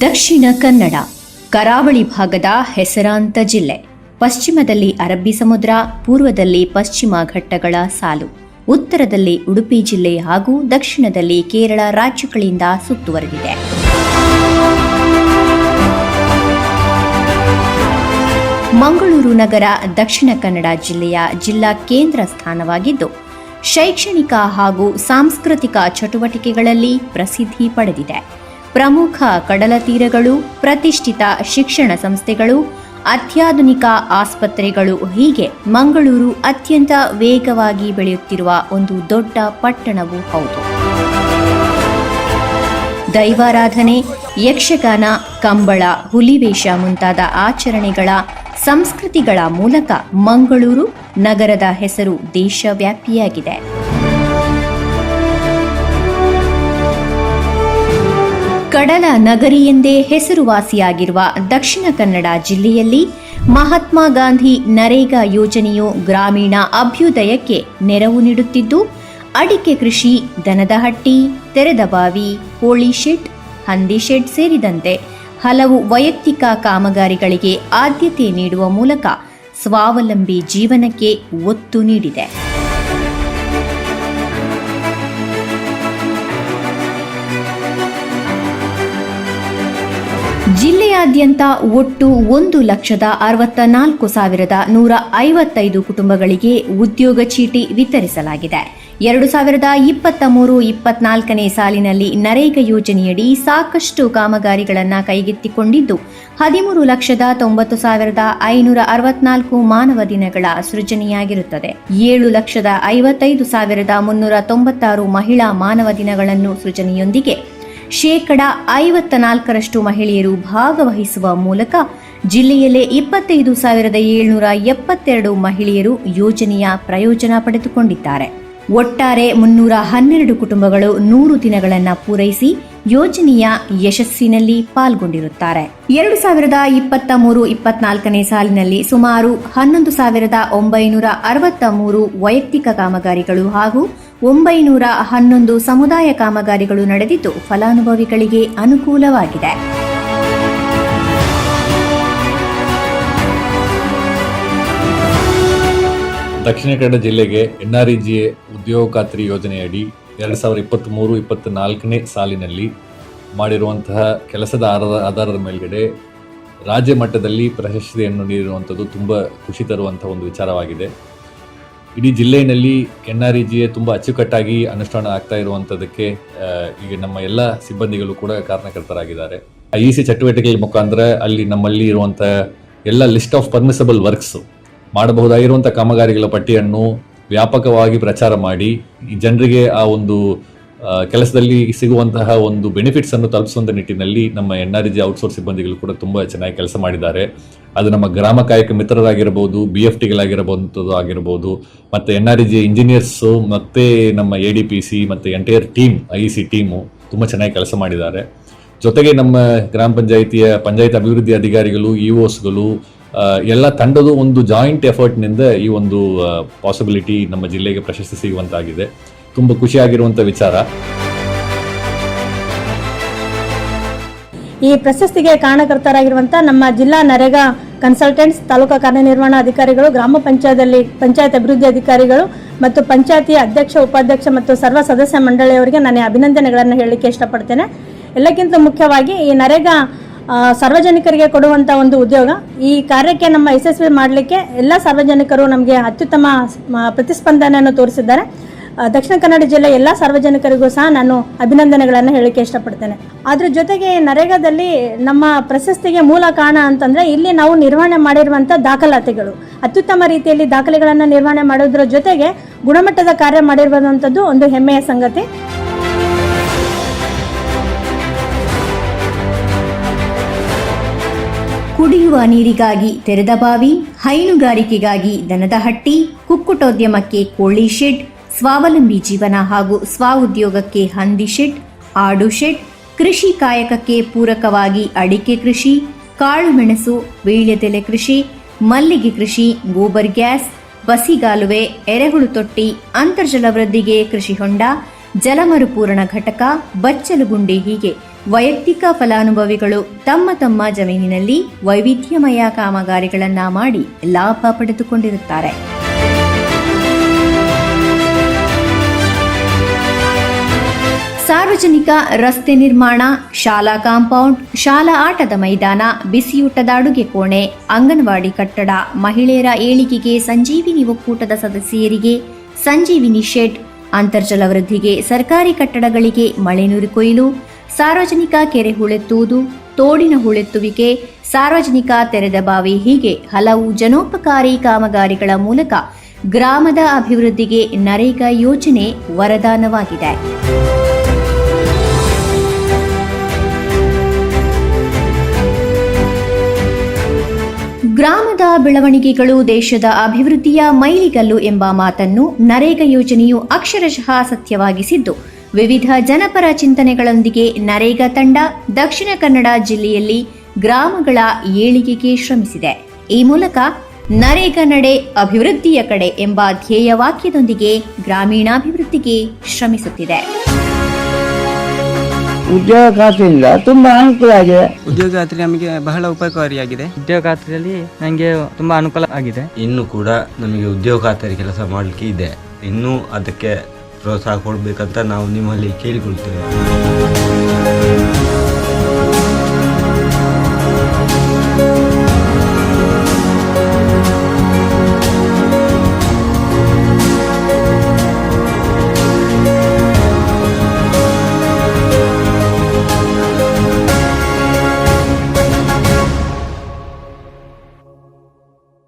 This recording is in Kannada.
ದಕ್ಷಿಣ ಕನ್ನಡ, ಕರಾವಳಿ ಭಾಗದ ಹೆಸರಾಂತ ಜಿಲ್ಲೆ. ಪಶ್ಚಿಮದಲ್ಲಿ ಅರಬ್ಬಿ ಸಮುದ್ರ, ಪೂರ್ವದಲ್ಲಿ ಪಶ್ಚಿಮ ಘಟ್ಟಗಳ ಸಾಲು. ಉತ್ತರದಲ್ಲಿ ಉಡುಪಿ ಜಿಲ್ಲೆ ಹಾಗೂ ದಕ್ಷಿಣದಲ್ಲಿ ಕೇರಳ ರಾಜ್ಯಗಳಿಂದ ಸುತ್ತುವರೆದಿದೆ. ಮಂಗಳೂರು ನಗರ ದಕ್ಷಿಣ ಕನ್ನಡ ಜಿಲ್ಲೆಯ ಜಿಲ್ಲಾ ಕೇಂದ್ರ ಸ್ಥಾನವಾಗಿದ್ದು, ಶೈಕ್ಷಣಿಕ ಹಾಗೂ ಸಾಂಸ್ಕೃತಿಕ ಚಟುವಟಿಕೆಗಳಲ್ಲಿ ಪ್ರಸಿದ್ಧಿ ಪಡೆದಿದೆ. ಪ್ರಮುಖ ಕಡಲತೀರಗಳು ಪ್ರತಿಷ್ಠಿತ ಶಿಕ್ಷಣ ಸಂಸ್ಥೆಗಳು, ಅತ್ಯಾಧುನಿಕ ಆಸ್ಪತ್ರೆಗಳು ಹೀಗೆ ಮಂಗಳೂರು ಅತ್ಯಂತ ವೇಗವಾಗಿ ಬೆಳೆಯುತ್ತಿರುವ ಒಂದು ದೊಡ್ಡ ಪಟ್ಟಣವೂ ಹೌದು. ದೈವಾರಾಧನೆ, ಯಕ್ಷಗಾನ, ಕಂಬಳ, ಹುಲಿವೇಷ ಮುಂತಾದ ಆಚರಣೆಗಳ ಸಂಸ್ಕೃತಿಗಳ ಮೂಲಕ ಮಂಗಳೂರು ನಗರದ ಹೆಸರು ದೇಶವ್ಯಾಪಿಯಾಗಿದೆ. ಕಡಲ ನಗರಿ ಎಂದೇ ಹೆಸರುವಾಸಿಯಾಗಿರುವ ದಕ್ಷಿಣ ಕನ್ನಡ ಜಿಲ್ಲೆಯಲ್ಲಿ ಮಹಾತ್ಮ ಗಾಂಧಿ ನರೇಗಾ ಯೋಜನೆಯು ಗ್ರಾಮೀಣ ಅಭ್ಯುದಯಕ್ಕೆ ನೆರವು ನೀಡುತ್ತಿದ್ದು, ಅಡಿಕೆ ಕೃಷಿ, ದನದ ಹಟ್ಟಿ, ತೆರೆದ ಬಾವಿ ಕೋಳಿ ಶೆಡ್, ಹಂದಿ ಶೆಡ್ ಸೇರಿದಂತೆ ಹಲವು ವೈಯಕ್ತಿಕ ಕಾಮಗಾರಿಗಳಿಗೆ ಆದ್ಯತೆ ನೀಡುವ ಮೂಲಕ ಸ್ವಾವಲಂಬಿ ಜೀವನಕ್ಕೆ ಒತ್ತು ನೀಡಿದೆ. ಜಿಲ್ಲೆಯಾದ್ಯಂತ ಒಟ್ಟು ಒಂದು ಲಕ್ಷದ ಅರವತ್ತ ನಾಲ್ಕು ಸಾವಿರದ ನೂರ ಐವತ್ತೈದು ಕುಟುಂಬಗಳಿಗೆ ಉದ್ಯೋಗ ಚೀಟಿ ವಿತರಿಸಲಾಗಿದೆ. ಎರಡು ಸಾವಿರದ ಇಪ್ಪತ್ತ ಮೂರು ಇಪ್ಪತ್ನಾಲ್ಕನೇ ಸಾಲಿನಲ್ಲಿ ನರೇಗಾ ಯೋಜನೆಯಡಿ ಸಾಕಷ್ಟು ಕಾಮಗಾರಿಗಳನ್ನು ಕೈಗೆತ್ತಿಕೊಂಡಿದ್ದು, ಹದಿಮೂರು ಲಕ್ಷದ ತೊಂಬತ್ತು ಸಾವಿರದ ಐನೂರ ಅರವತ್ನಾಲ್ಕು ಮಾನವ ದಿನಗಳ ಸೃಜನೆಯಾಗಿರುತ್ತದೆ. ಏಳು ಲಕ್ಷದ ಐವತ್ತೈದು ಸಾವಿರದ ಮುನ್ನೂರ ತೊಂಬತ್ತಾರು ಮಹಿಳಾ ಮಾನವ ದಿನಗಳನ್ನು ಸೃಜನೆಯೊಂದಿಗೆ ಶೇಕಡ ಐವತ್ತ ನಾಲ್ಕರಷ್ಟು ಮಹಿಳೆಯರು ಭಾಗವಹಿಸುವ ಮೂಲಕ ಜಿಲ್ಲೆಯಲ್ಲೇ ಇಪ್ಪತ್ತೈದು ಸಾವಿರದ ಏಳ್ನೂರ ಎಪ್ಪತ್ತೆರಡು ಮಹಿಳೆಯರು ಯೋಜನೆಯ ಪ್ರಯೋಜನ ಪಡೆದುಕೊಂಡಿದ್ದಾರೆ. ಒಟ್ಟಾರೆ ಮುನ್ನೂರ ಹನ್ನೆರಡು ಕುಟುಂಬಗಳು ನೂರು ದಿನಗಳನ್ನು ಪೂರೈಸಿ ಯೋಜನೆಯ ಯಶಸ್ಸಿನಲ್ಲಿ ಪಾಲ್ಗೊಂಡಿರುತ್ತಾರೆ. ಎರಡು ಸಾವಿರದ ಇಪ್ಪತ್ತ ಮೂರು ಇಪ್ಪತ್ನಾಲ್ಕನೇ ಸಾಲಿನಲ್ಲಿ ಸುಮಾರು ಹನ್ನೊಂದು ಸಾವಿರದ ಒಂಬೈನೂರ ಅರವತ್ತ ಮೂರು ವೈಯಕ್ತಿಕ ಕಾಮಗಾರಿಗಳು ಹಾಗೂ ಒಂಬೈನೂರ ಹನ್ನೊಂದು ಸಮುದಾಯ ಕಾಮಗಾರಿಗಳು ನಡೆದಿದ್ದು ಫಲಾನುಭವಿಗಳಿಗೆ ಅನುಕೂಲವಾಗಿದೆ. ದಕ್ಷಿಣ ಕನ್ನಡ ಜಿಲ್ಲೆಗೆ ಎನ್ಆರ್ಇಜಿ ಉದ್ಯೋಗ ಖಾತ್ರಿ ಯೋಜನೆಯಡಿ ಎರಡು ಸಾವಿರದ ಇಪ್ಪತ್ತ್ ಮೂರು ಇಪ್ಪತ್ತ್ನಾಲ್ಕನೇ ಸಾಲಿನಲ್ಲಿ ಮಾಡಿರುವಂತಹ ಕೆಲಸದ ಆಧಾರ, ಆಧಾರದ ಮೇಲ್ಗಡೆ ರಾಜ್ಯ ಮಟ್ಟದಲ್ಲಿ ಪ್ರಶಸ್ತಿಯನ್ನು ನೀಡಿರುವಂಥದ್ದು ತುಂಬ ಖುಷಿ ತರುವಂಥ ಒಂದು ವಿಚಾರವಾಗಿದೆ. ಇಡೀ ಜಿಲ್ಲೆಯಲ್ಲಿ ಎನ್ ಆರ್ ಇ ಜಿ ತುಂಬ ಅಚ್ಚುಕಟ್ಟಾಗಿ ಅನುಷ್ಠಾನ ಆಗ್ತಾ ಇರುವಂಥದ್ದಕ್ಕೆ ಈಗ ನಮ್ಮ ಎಲ್ಲ ಸಿಬ್ಬಂದಿಗಳು ಕೂಡ ಕಾರಣಕರ್ತರಾಗಿದ್ದಾರೆ. ಇ ಸಿ ಚಟುವಟಿಕೆಗಳ ಮುಖಾಂತರ ಅಲ್ಲಿ ನಮ್ಮಲ್ಲಿ ಇರುವಂಥ ಎಲ್ಲ ಲಿಸ್ಟ್ ಆಫ್ ಪರ್ಮಿಸಬಲ್ ವರ್ಕ್ಸ್ ಮಾಡಬಹುದಾಗಿರುವಂಥ ಕಾಮಗಾರಿಗಳ ಪಟ್ಟಿಯನ್ನು ವ್ಯಾಪಕವಾಗಿ ಪ್ರಚಾರ ಮಾಡಿ ಜನರಿಗೆ ಆ ಒಂದು ಕೆಲಸದಲ್ಲಿ ಸಿಗುವಂತಹ ಒಂದು ಬೆನಿಫಿಟ್ಸ್ ಅನ್ನು ತಲುಪಿಸುವಂಥ ನಿಟ್ಟಿನಲ್ಲಿ ನಮ್ಮ ಎನ್ ಆರ್ ಜಿ ಔಟ್ಸೋರ್ಸ್ ಸಿಬ್ಬಂದಿಗಳು ಕೂಡ ತುಂಬ ಚೆನ್ನಾಗಿ ಕೆಲಸ ಮಾಡಿದ್ದಾರೆ. ಅದು ನಮ್ಮ ಗ್ರಾಮ ಕಾಯಕ ಮಿತ್ರರಾಗಿರ್ಬೋದು ಬಿ ಎಫ್ ಟಿಗಳಾಗಿರಬಹುದು ಆಗಿರ್ಬೋದು, ಮತ್ತು ಎನ್ ಆರ್ ಜಿ ಇಂಜಿನಿಯರ್ಸು ಮತ್ತು ನಮ್ಮ ಎ ಡಿ ಪಿ ಸಿ ಮತ್ತು entire team I C team ತುಂಬ ಚೆನ್ನಾಗಿ ಕೆಲಸ ಮಾಡಿದ್ದಾರೆ. ಜೊತೆಗೆ ನಮ್ಮ ಗ್ರಾಮ ಪಂಚಾಯಿತಿಯ ಪಂಚಾಯತ್ ಅಭಿವೃದ್ಧಿ ಅಧಿಕಾರಿಗಳು ಇ ಓಸ್ಗಳು ಎಲ್ಲ ತಂಡದ ಒಂದು ಜಾಯಿಂಟ್ ಎಫರ್ಟ್ನಿಂದ ಈ ಒಂದು ಪಾಸಿಬಿಲಿಟಿ ನಮ್ಮ ಜಿಲ್ಲೆಗೆ ಪ್ರಶಸ್ತಿ ಸಿಗುವಂತಾಗಿದೆ. ತುಂಬ ಖುಷಿಯಾಗಿರುವಂಥ ವಿಚಾರ. ಈ ಪ್ರಶಸ್ತಿಗೆ ಕಾರಣಕರ್ತರಾಗಿರುವಂಥ ನಮ್ಮ ಜಿಲ್ಲಾ ನರೇಗಾ ಕನ್ಸಲ್ಟೆಂಟ್ಸ್ ತಾಲೂಕಾ ಕಾರ್ಯನಿರ್ವಹಣಾ ಅಧಿಕಾರಿಗಳು, ಗ್ರಾಮ ಪಂಚಾಯತಲ್ಲಿ ಪಂಚಾಯತ್ ಅಭಿವೃದ್ಧಿ ಅಧಿಕಾರಿಗಳು ಮತ್ತು ಪಂಚಾಯತಿ ಅಧ್ಯಕ್ಷ, ಉಪಾಧ್ಯಕ್ಷ ಮತ್ತು ಸರ್ವ ಸದಸ್ಯ ಮಂಡಳಿಯವರಿಗೆ ನಾನು ಅಭಿನಂದನೆಗಳನ್ನು ಹೇಳಲಿಕ್ಕೆ ಇಷ್ಟಪಡ್ತೇನೆ. ಎಲ್ಲಕ್ಕಿಂತ ಮುಖ್ಯವಾಗಿ ಈ ನರೇಗಾ ಸಾರ್ವಜನಿಕರಿಗೆ ಕೊಡುವಂತಹ ಒಂದು ಉದ್ಯೋಗ. ಈ ಕಾರ್ಯಕ್ಕೆ ನಮ್ಮ ಯಶಸ್ವಿ ಮಾಡಲಿಕ್ಕೆ ಎಲ್ಲ ಸಾರ್ವಜನಿಕರು ನಮಗೆ ಅತ್ಯುತ್ತಮ ಪ್ರತಿಸ್ಪಂದನೆಯನ್ನು ತೋರಿಸಿದ್ದಾರೆ. ದಕ್ಷಿಣ ಕನ್ನಡ ಜಿಲ್ಲೆ ಎಲ್ಲ ಸಾರ್ವಜನಿಕರಿಗೂ ಸಹ ನಾನು ಅಭಿನಂದನೆಗಳನ್ನು ಹೇಳಲಿಕ್ಕೆ ಇಷ್ಟಪಡ್ತೇನೆ. ಅದ್ರ ಜೊತೆಗೆ ನರೇಗಾದಲ್ಲಿ ನಮ್ಮ ಪ್ರಶಸ್ತಿಗೆ ಮೂಲ ಕಾರಣ ಅಂತಂದ್ರೆ ಇಲ್ಲಿ ನಾವು ನಿರ್ವಹಣೆ ಮಾಡಿರುವಂಥ ದಾಖಲಾತಿಗಳು. ಅತ್ಯುತ್ತಮ ರೀತಿಯಲ್ಲಿ ದಾಖಲೆಗಳನ್ನು ನಿರ್ವಹಣೆ ಮಾಡೋದ್ರ ಜೊತೆಗೆ ಗುಣಮಟ್ಟದ ಕಾರ್ಯ ಮಾಡಿರುವಂಥದ್ದು ಒಂದು ಹೆಮ್ಮೆಯ ಸಂಗತಿ. ಕುಡಿಯುವ ನೀರಿಗಾಗಿ ತೆರೆದ ಬಾವಿ, ಹೈನುಗಾರಿಕೆಗಾಗಿ ದನದ ಹಟ್ಟಿ, ಕುಕ್ಕುಟೋದ್ಯಮಕ್ಕೆ ಕೋಳಿ ಶೆಡ್ ಸ್ವಾವಲಂಬಿ ಜೀವನ ಹಾಗೂ ಸ್ವಉದ್ಯೋಗಕ್ಕೆ ಹಂದಿ ಶೆಡ್, ಆಡು ಶೆಡ್, ಕೃಷಿ ಕಾಯಕಕ್ಕೆ ಪೂರಕವಾಗಿ ಅಡಿಕೆ ಕೃಷಿ ಕಾಳುಮೆಣಸು ವೀಳ್ಯದೆಲೆ ಕೃಷಿ, ಮಲ್ಲಿಗೆ ಕೃಷಿ, ಗೋಬರ್ ಗ್ಯಾಸ್, ಬಸಿಗಾಲುವೆ, ಎರೆಹುಳು ತೊಟ್ಟಿ, ಅಂತರ್ಜಲ ವೃದ್ಧಿಗೆ ಕೃಷಿ ಹೊಂಡ ಜಲಮರುಪೂರಣ ಘಟಕ ಬಚ್ಚಲುಗುಂಡಿ ಹೀಗೆ ವೈಯಕ್ತಿಕ ಫಲಾನುಭವಿಗಳು ತಮ್ಮ ತಮ್ಮ ಜಮೀನಿನಲ್ಲಿ ವೈವಿಧ್ಯಮಯ ಕಾಮಗಾರಿಗಳನ್ನ ಮಾಡಿ ಲಾಭ ಪಡೆದುಕೊಂಡಿರುತ್ತಾರೆ. ಸಾರ್ವಜನಿಕ ರಸ್ತೆ ನಿರ್ಮಾಣ, ಶಾಲಾ ಕಾಂಪೌಂಡ್, ಶಾಲಾ ಆಟದ ಮೈದಾನ, ಬಿಸಿಯೂಟದ ಅಡುಗೆ ಕೋಣೆ, ಅಂಗನವಾಡಿ ಕಟ್ಟಡ, ಮಹಿಳೆಯರ ಏಳಿಗೆಗೆ ಸಂಜೀವಿನಿ ಒಕ್ಕೂಟದ ಸದಸ್ಯರಿಗೆ ಸಂಜೀವಿನಿ ಶೆಡ್, ಅಂತರ್ಜಲ ವೃದ್ಧಿಗೆ ಸರ್ಕಾರಿ ಕಟ್ಟಡಗಳಿಗೆ ಮಳೆ ನೀರು ಕೊಯ್ಲು, ಸಾರ್ವಜನಿಕ ಕೆರೆ ಹುಳೆತ್ತುವುದು ತೋಡಿನ ಹುಳೆತ್ತುವಿಕೆ, ಸಾರ್ವಜನಿಕ ತೆರೆದ ಬಾವಿ ಹೀಗೆ ಹಲವು ಜನೋಪಕಾರಿ ಕಾಮಗಾರಿಗಳ ಮೂಲಕ ಗ್ರಾಮದ ಅಭಿವೃದ್ಧಿಗೆ ನರೇಗಾ ಯೋಜನೆ ವರದಾನವಾಗಿದೆ. ಗ್ರಾಮದ ಬೆಳವಣಿಗೆಗಳು ದೇಶದ ಅಭಿವೃದ್ಧಿಯ ಮೈಲಿಗಲ್ಲು ಎಂಬ ಮಾತನ್ನು ನರೇಗಾ ಯೋಜನೆಯು ಅಕ್ಷರಶಃ ಸತ್ಯವಾಗಿಸಿದ್ದು, ವಿವಿಧ ಜನಪರ ಚಿಂತನೆಗಳೊಂದಿಗೆ ನರೇಗಾ ತಂಡ ದಕ್ಷಿಣ ಕನ್ನಡ ಜಿಲ್ಲೆಯಲ್ಲಿ ಗ್ರಾಮಗಳ ಏಳಿಗೆಗೆ ಶ್ರಮಿಸಿದೆ. ಈ ಮೂಲಕ ನರೇಗಾ ನಡೆ ಅಭಿವೃದ್ಧಿಯ ಕಡೆ ಎಂಬ ಧ್ಯೇಯ ವಾಕ್ಯದೊಂದಿಗೆ ಗ್ರಾಮೀಣಾಭಿವೃದ್ಧಿಗೆ ಶ್ರಮಿಸುತ್ತಿದೆ. ಉದ್ಯೋಗ ಖಾತ್ರಿಯಿಂದ ತುಂಬಾ ಅನುಕೂಲ ಆಗಿದೆ ಉದ್ಯೋಗ ಖಾತ್ರಿ ನಮಗೆ ಬಹಳ ಉಪಕಾರಿಯಾಗಿದೆ. ಉದ್ಯೋಗ ಖಾತ್ರಿಯಲ್ಲಿ ನನಗೆ ತುಂಬಾ ಅನುಕೂಲ ಆಗಿದೆ. ಇನ್ನು ಕೂಡ ನಮಗೆ ಉದ್ಯೋಗ ಖಾತರಿ ಕೆಲಸ ಮಾಡಲಿಕ್ಕೆ ಇದೆ. ಇನ್ನೂ ಅದಕ್ಕೆ ಪ್ರೋತ್ಸಾಹ ಕೊಡಬೇಕಂತ ನಾವು ನಿಮ್ಮಲ್ಲಿ ಕೇಳಿಕೊಳ್ತೇವೆ.